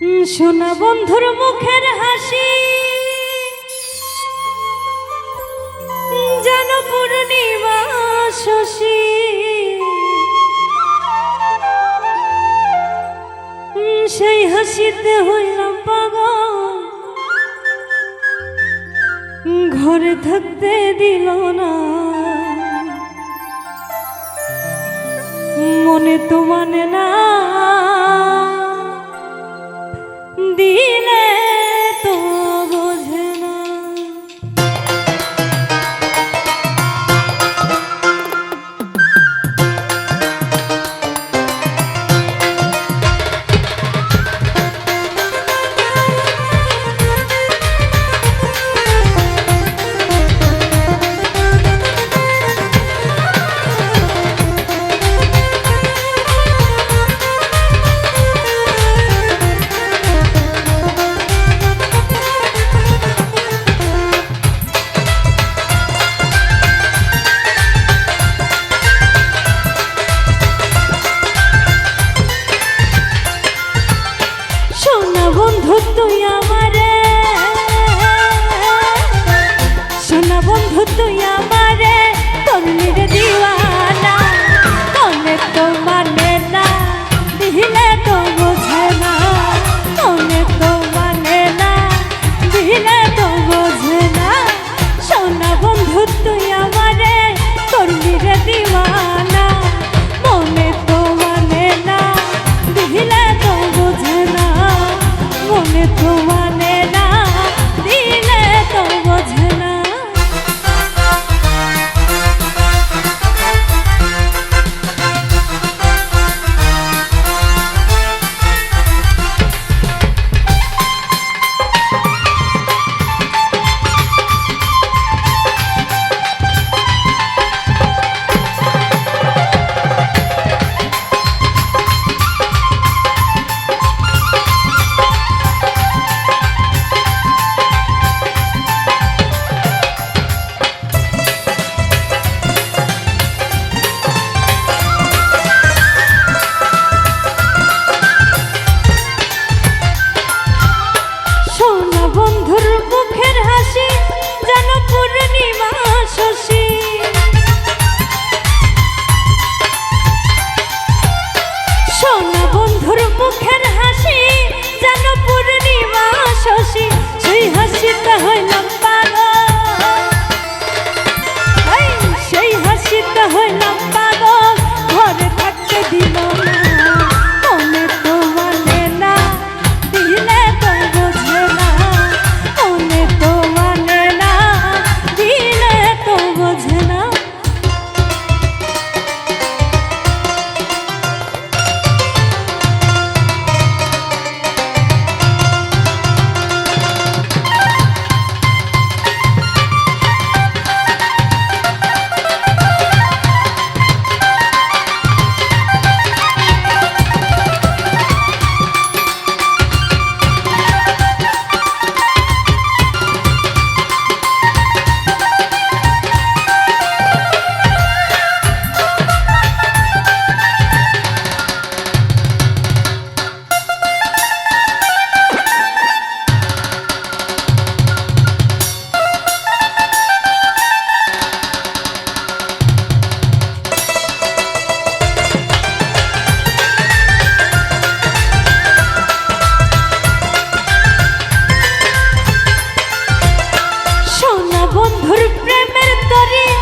শোনা বন্ধুর মুখের হাসি। যেন পূর্ণিমা শশী। সেই হাসিতে হইলাম পাগল। ঘরে থাকতে দিল না। মনে তো মানে না। ধুর প্রেমের তরি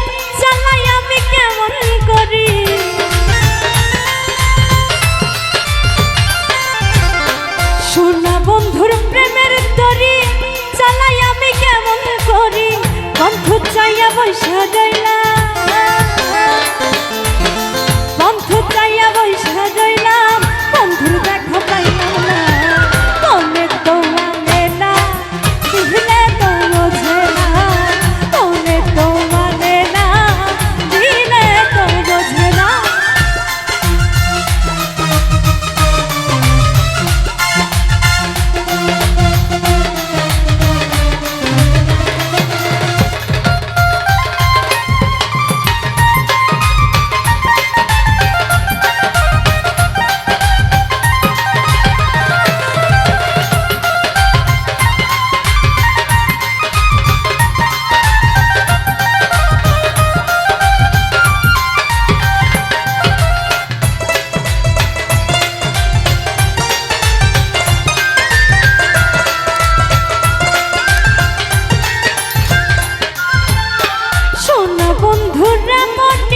বন্ধুরা মনে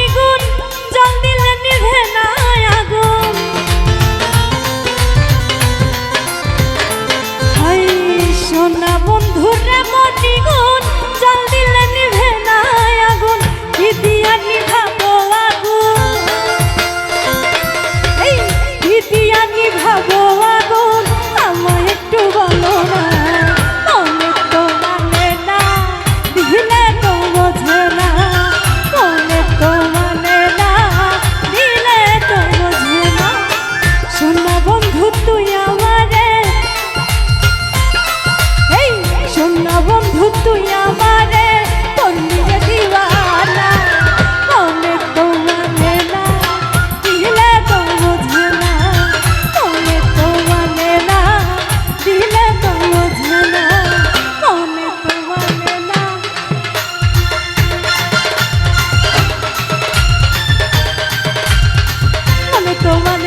tomar